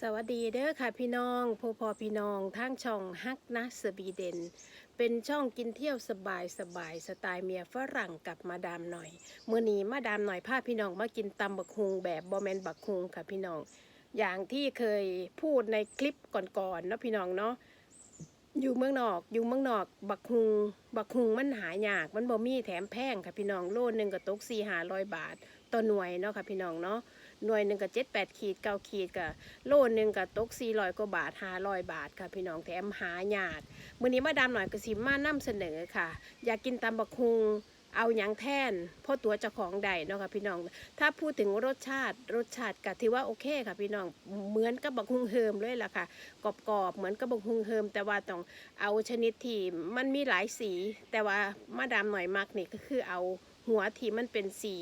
สวัสดีเด้อค่ะพี่น้องพ่อพ่อพี่น้องทางช่องฮักนะสวีเดน เป็นช่องกินเที่ยวสบายสบายสไตล์เมียฝรั่งกับมาดามหน่อยมื้อนี้มาดามหน่อยพาพี่น้องมากินตำบักฮุงแบบบอแมนบักฮุงค่ะพี่น้อง อย่างที่เคยพูดในคลิปก่อนๆเนาะพี่น้องเนาะ อยู่เมืองนอกอยู่เมืองนอก บักฮุงบักฮุงมันหายากมันบ่มีแถมแพงค่ะพี่น้องโลนึงก็ตกสี่ห้าร้อยบาทต่อหน่วยเนาะค่ะพี่น้องเนาะหน่วยหนึ่งก็เจ็ดแปดขีดเก้าขีดก็โลหนึ่งก็ตกสี่ร้อยกว่าบาทห้าร้อยบาทค่ะพี่น้องแถมหายากมื้อนี้มาดามหน่อยก็สิมานำเสนอค่ะ อยากกินตำบักฮุง เอาหยังแทนพราะตัวเจ้าของใดเนาะค่ะพี่น้อง ถ้าพูดถึงรสชาติรสชาติก็ถือว่าโอเคค่ะพี่น้องเหมือนกับบักฮุงเฮิมเลยล่ะค่ะกรอบๆเหมือนกับบักฮุงเฮิม แต่ว่าต้องเอาชนิดที่มันมีหลายสี แต่ว่ามาดามหน่อยมักนี่ก็คือเอาหัวที่มันเป็นสี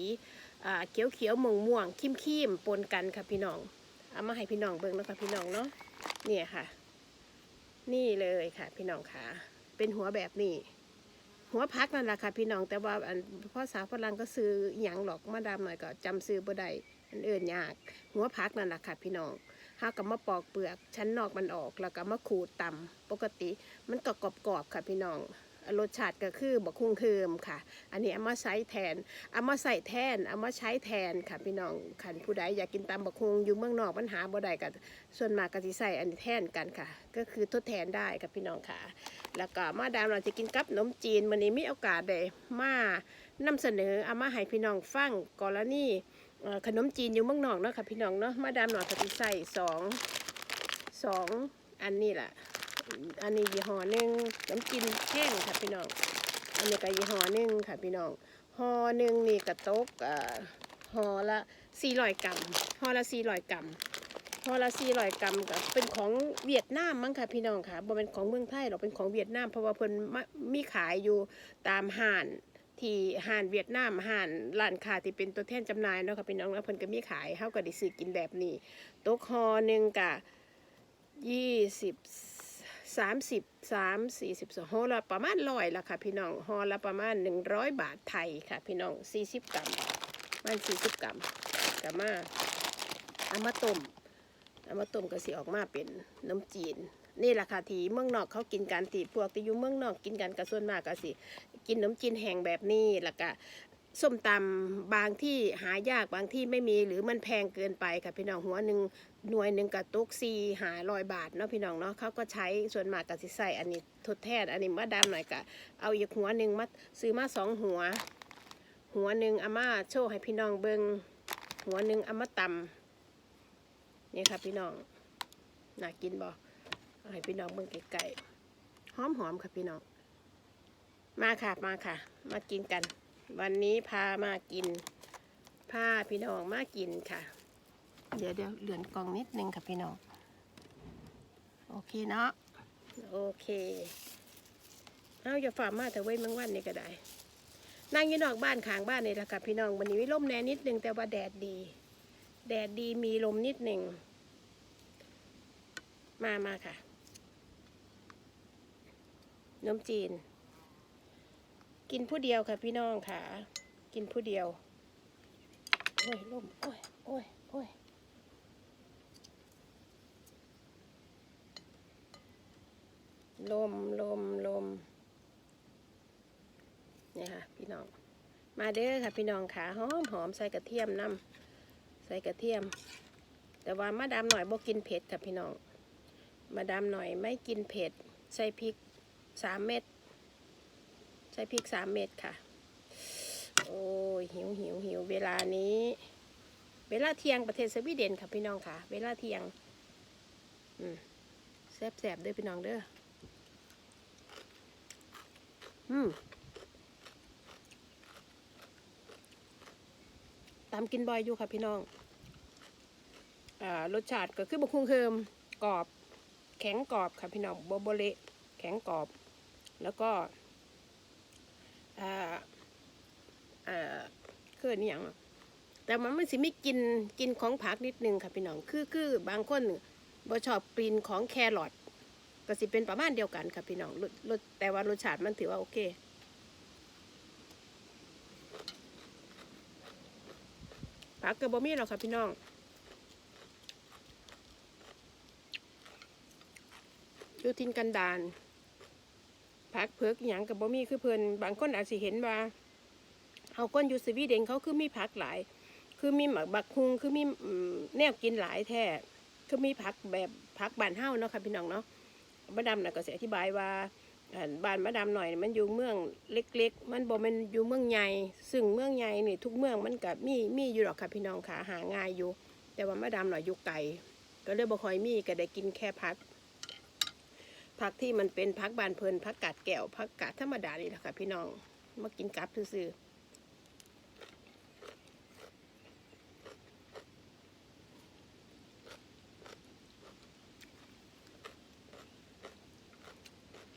เขียวเขียวม่วงม่วงคิมคิมปนกันค่ะพี่น้องเอามาให้พี่น้องเบิ่งแล้วค่ะพี่น้องเนาะเนี่ยค่ะ นี่เลยค่ะ พี่น้องค่ะ เป็นหัวแบบนี้ หัวพักนั่นแหละค่ะพี่น้องแต่ว่าอันพ่อสาวฝรั่งก็ซื้อหย่งหรอกมาดามหน่อยก็จำซื้อบ่ได้อันเอื่นยาก หัวพักนั่นแหละค่ะพี่น้องหากับมาปอกเปลือกชั้นนอกมันออกแล้วก็มาขูดตำปกติ มันก็กรอบๆค่ะพี่น้อง รสชาติก็คือบักคุ้งเคิมค่ะ อันนี้เอามาใช้แทนเอามาใส่แทนเอามาใช้แทนค่ะพี่น้องขันผู้ใดอยากกินตำบักฮุงอยู่เมืองนอกปัญหาบ่ได้กันส่วนมากก็สิใส่อันนี้แทนกันค่ะ ก็คือทดแทนได้ค่ะพี่น้องค่ะ แล้วก็มาดามเราจะกินกับขนมจีนวันนี้มีโอกาสได้มานำเสนอเอามาให้พี่น้องฟังกรณีเอ่ขนมจีนอยู่เมืองนอกเนาะค่ะพี่น้องเนาะมาดามหน่อยก็สิใส่สองสองอันนี้แหละ อันนี้ยี่ห้อหนึ่งขนมจีนแห้งค่ะพี่น้อง อันนี้ก็ยี่ห้อหนึ่งค่ะพี่น้องห่อหนึ่งนี่กระตกเอ่อห่อละ400กรัมห่อละ400กรัมห่อละ400กรัมก็เป็นของเวียดนามมั้งค่ะพี่น้องค่ะบ่เป็นของเมืองไทยหรอกเป็นของเวียดนาม เพราะว่าเพิ่นมามีขายอยู่ตามห้านที่ห้านเวียดนามห้านร้านค้าที่เป็นตัวแทนจำหน่ายเนาะค่ะพี่น้องแล้วเพิ่นก็มีขายเฮาก็ได้ซื้อกินแบบนี้ตกห่อหนึ่งก็20ส สามสิบสามสี่สิบสองห่อละประมาณร้อยละค่ะพี่น้องห่อละประมาณหนึ่งร้อยบาทไทยค่ะพี่น้องสี่สิบกรัมมันสี่สิบกรัมกะมาเอามาต้มเอามาต้มก็สิออกมาเป็นน้ำจีน นี่แหละค่ะที่เมืองนอกเขากินกันที่พวกที่อยู่เมืองนอกกินกันก็ส่วนมากก็สิ กินน้ำจีนแห้งแบบนี้แล้วก็ ส้มตำบางที่หายากบางที่ไม่มีหรือมันแพงเกินไปค่ะพี่น้องหัวหนึ่งหน่วยหนึ่งกับตุกซีหาร้อยบาทเนาะพี่น้องเนาะเขาก็ใช้ส่วนมากกับสิใส่อันนี้ทดแทนอันนี้มาดามหน่อยกะเอาอีกหัวหนึ่งมาซื้อมาสองหัว หัวหนึ่งเอามาโชว์ให้พี่น้องเบิงหัวหนึ่งเอามาตำนี่ค่ะพี่น้องน่ากินบ่เอให้พี่น้องเบิ่งไก่หอมหอมๆค่ะพี่น้องมาค่ะมาค่ะ มากินกัน วันนี้พามากินพาพี่น้องมากินค่ะ เดี๋ยวเดี๋ยวเหลือนกล่องนิดนึงค่ะพี่น้อง โอเคเนาะโอเคเอาอย่าฝ่ามาแต่เว้ยเมังวันนี่ก็ได้นั่งอยู่นอกบ้านขางบ้านนี่แหละค่ะพี่น้องวันนี้มีลมแน่นิดนึงแต่ว่าแดดดี แดดดีมีลมนิดหนึ่งมามาค่ะนมจีน กินผู้เดียวค่ะพี่น้องค่ะ กินผู้เดียว โอ้ยลมโอ้ยโอ้ยโอ้ยลมลมลมเนี่ยค่ะพี่น้อง มาเด้อค่ะพี่น้องขาหอมหอมใส่กระเทียมน้ำใส่กระเทียม แต่ว่ามาดามหน่อยบ่กินเผ็ดค่ะพี่น้อง มาดามหน่อยไม่กินเผ็ด ใส่พริกสามเม็ด ใส่พริกสามเม็ดค่ะ โอ้ยหิวหิวหิวเวลานี้ เวลาเที่ยงประเทศสวีเดนค่ะพี่น้องค่ะ เวลาเที่ยง อืมแซ่บๆเด้อพี่น้องเด้อ อืมตามกินบ่อยอยู่ค่ะพี่น้องอ่ารสชาติก็คือบะคุงเคิมกรอบ แข็งกรอบค่ะพี่น้องโบโบเละแข็งกรอบ แล้วก็ อ่าอ่าคืออนหย่างแต่มันมันสิไมีกลินกินของผักนิดนึงค่ะพี่น้องคือคือบางคนบ่ชอบกลิ่นของแครอทก็สิเป็นประมาณเดียวกันค่ะพี่น้องรสแต่ว่ารสชาติมันถือว่าโอเคผักเกอร์บอมี่หรอกค่ะพี่น้องอยู่ทินกันดาน พักเพิกอหย่างกับบ่มีคือเพิ่นบางคนอาจสิเห็นว่าเอาก้นยูสวีเดนเขาคือมีผักหลาย คือมีหมักบักคุงคือมีแนวกินหลายแท้คือมีผักแบบผักบานเฮาเนาะค่ะพี่น้องเนาะมาดามนะก็สิอธิบายว่าบ้านมาดามหน่อยมันอยู่เมืองเล็ก ๆ มันบ่แมันอยู่เมืองใหญ่ซึ่งเมืองใหญ่นี่ทุกเมืองมันก็มีมีอยู่หรอกค่ะพี่น้องค่ะหาง่ายอยู่ แต่ว่ามาดามหน่อยอยู่ไกลก็เลยบ่ค่อยมีก็ได้กินแค่ผัก ผักที่มันเป็นผักบานเพลินผักกาดแก้วผักกาดธรรมดานี่แหละค่ะพี่น้องมากินกับซื่อ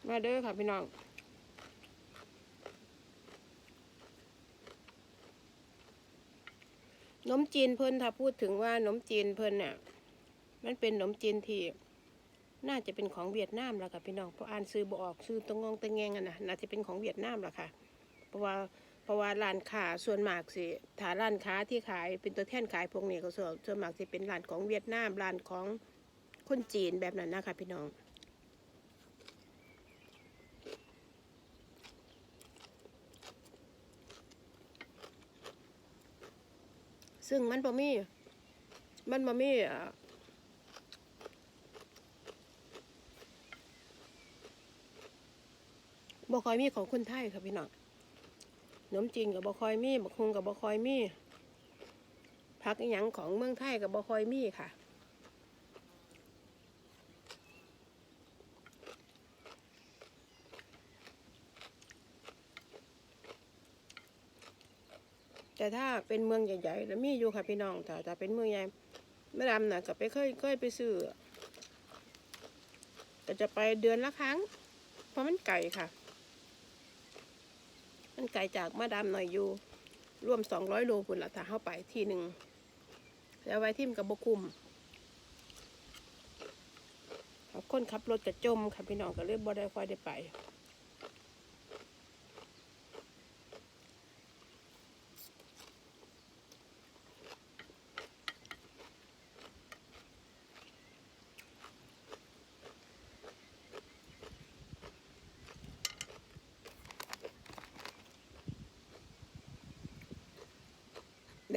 มาเด้อค่ะพี่น้องนมจีนเพิ่นถ้าพูดถึงว่านมจีนเพิ่นเนี่ยมันเป็นนมจีนที่ น่าจะเป็นของเวียดนามแล้วค่ะพี่น้องเพราะอ่านซื้อบ่ออกซื้อตรงงงตะแงงอะนะน่าจะเป็นของเวียดนามแล้วค่ะ เพราะว่าเพราะว่าร้านค้าส่วนมากสิถ้าร้านค้าที่ขายเป็นตัวแทนขายพวกนี้ก็ส่วนส่วนมากจะเป็นร้านของเวียดนามร้านของคนจีนแบบนั้นนะคะพี่น้องซึ่งมันบ่มี มันบ่มีอ่า บ่คอยมีของคนไทยค่ะพี่น้องขนมจีนกับบ่คอยมีบักฮุงกับบ่คอยมีผักอหยังของเมืองไทยกับบ่คอยมีค่ะแต่ถ้าเป็นเมืองใหญ่ๆแล้วมีอยู่ค่ะพี่น้องแต่ถ้าเป็นเมืองใหญ่แม่ดำน่ะก็ไปเคยเคยไปซื้อแต่จะไปเดือนละครั้ง เพราะมันไกลค่ะ มันไกลจากมาดามหน่อยอยู่ร่วมสองร้อยโลพุ่นละถ้าเข้าไปที่หนึ่งแล้วไว้ทิมกับบคุมคนขับรถกระจมค่ะพี่น้องก็เลยบ่ได้ค่อยได้ไป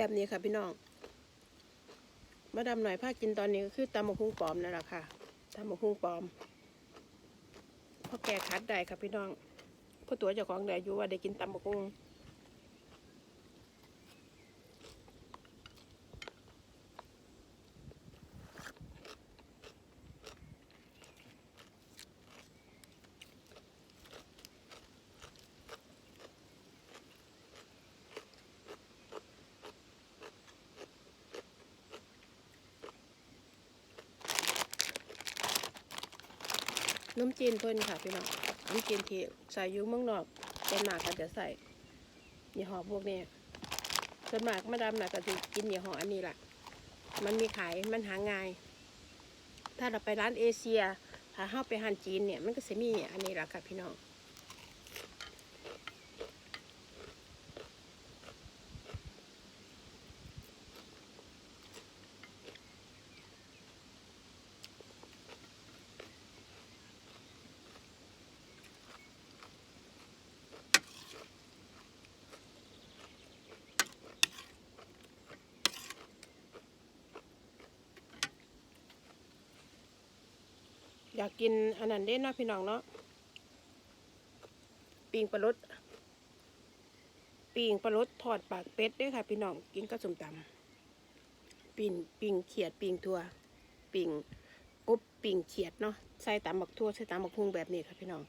แบบนี้ค่ะพี่น้อง มาดำหน่อยผ้ากินตอนนี้ก็คือตำมะฮุงปลอมนั่นแหละค่ะตำมะฮุงปลอมพอแกคัดได้ค่ะพี่น้องพ่อตัวเจ้าของได้อยู่ว่าได้กินตำมะฮุง น้ำจีนเพิ่นค่ะพี่น้องน้ำจีนที่ใส่ยุ่เมืองนอกเป็นหมากก็จะใส่ยี่ห้อพวกนี้ส่วนมากมาดำน่ะก็จะกินยี่ห้ออันนี้แหละมันมีขายมันหาง่าย ถ้าเราไปร้านเอเชียถ้าเข้าไปหันจีนเนี่ยมันก็จะมีอันนี้แหละค่ะพี่น้อง อยากกินอันนั้นเด้เนาะพี่น้องเนาะปิงปลาลดปิงปลาลดทอดปากเป็ดด้วยค่ะ พี่น้องกินกับสมตำปิงปิงเขียดปิงทัวปิงกบปิงเขียดเนาะใส่ตำบักทั่วใส่ตำบักพุงแบบนี้ค่ะพี่น้อง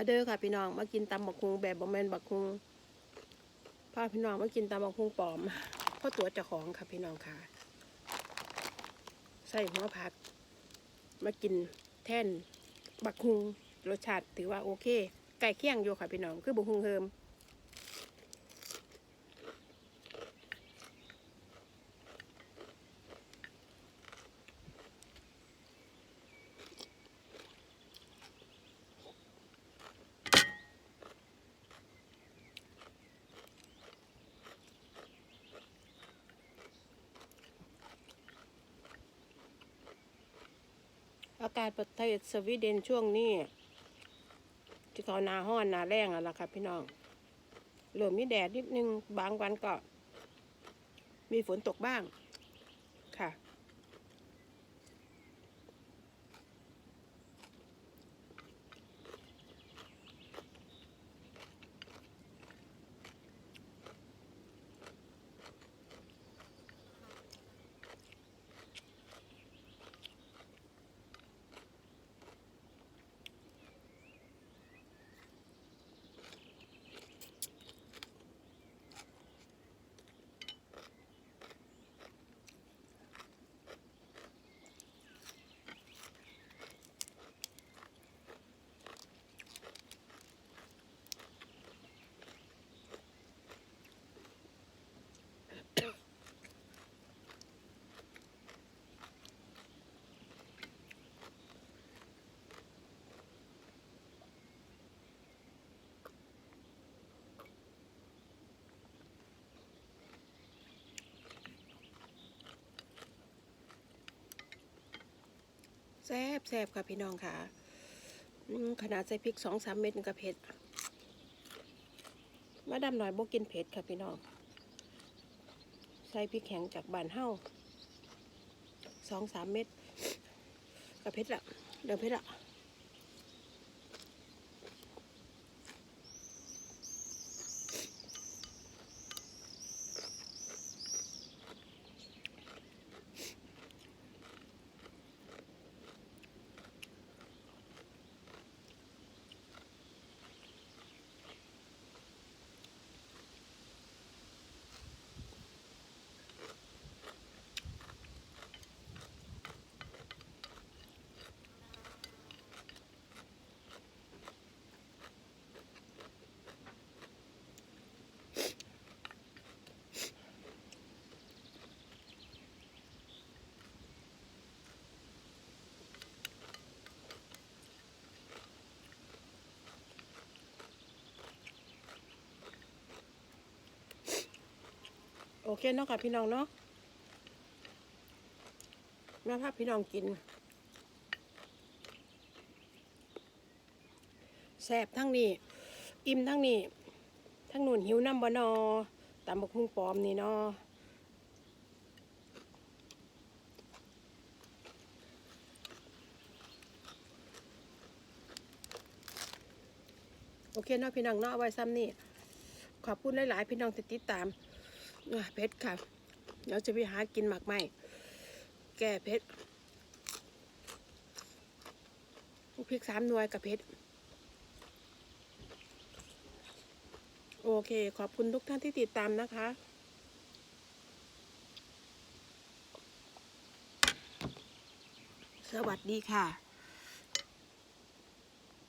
มาเด้อค่ะพี่น้องมากินตำบักคุงแบบบะแมนบักคุงพาพี่น้องมากินตำบักคุงปลอมเพราะตัวเจ้าของค่ะพี่น้องค่ะ ใส่หัวผัก มากินแท่นบักคุงรสชาติถือว่าโอเคไก่เคี่ยงอยู่ค่ะพี่น้องคือบักคุงเฮิมา กาศประเทศสวีเดนช่วงนี้ที่เขานาห้อนนาแรงอะล่ะค่ะพี่น้องเหลือมีแดดนิดนึงบางวันก็ มีฝนตกบ้าง ค่ะ แซ่บแซบค่ะพี่น้องค่ะขนาดใส่พริกสองสามเม็ดนี่ก็เผ็ดมาดำหน่อยบ่กินเผ็ดค่ะพี่น้อง ใส่พริกแข็งจากบ้านเฮาสองสามเม็ดกับเผ็ดละเดี๋ยวเผ็ดละ โอเคเนาะค่ะพี่น้องเนาะแมาพาพพี่น้องกินแสบทั้งนี้ อิ่มทั้งนี้ทั้งนู่นหิวน้ำบนอตามบกพุงปลอมนี่เนาะโอเคเนาะพี่น้องเนาะเอาไว้ซ้ำนี่ขอบคุณหลาย ๆ พี่น้องที่ติดตาม เพชรค่ะ เดี๋ยวจะไปหากินหมักไหมแก่เพชรพริกสามหน่วยกับเพชรโอเค ขอบคุณทุกท่านที่ติดตามนะคะสวัสดีค่ะ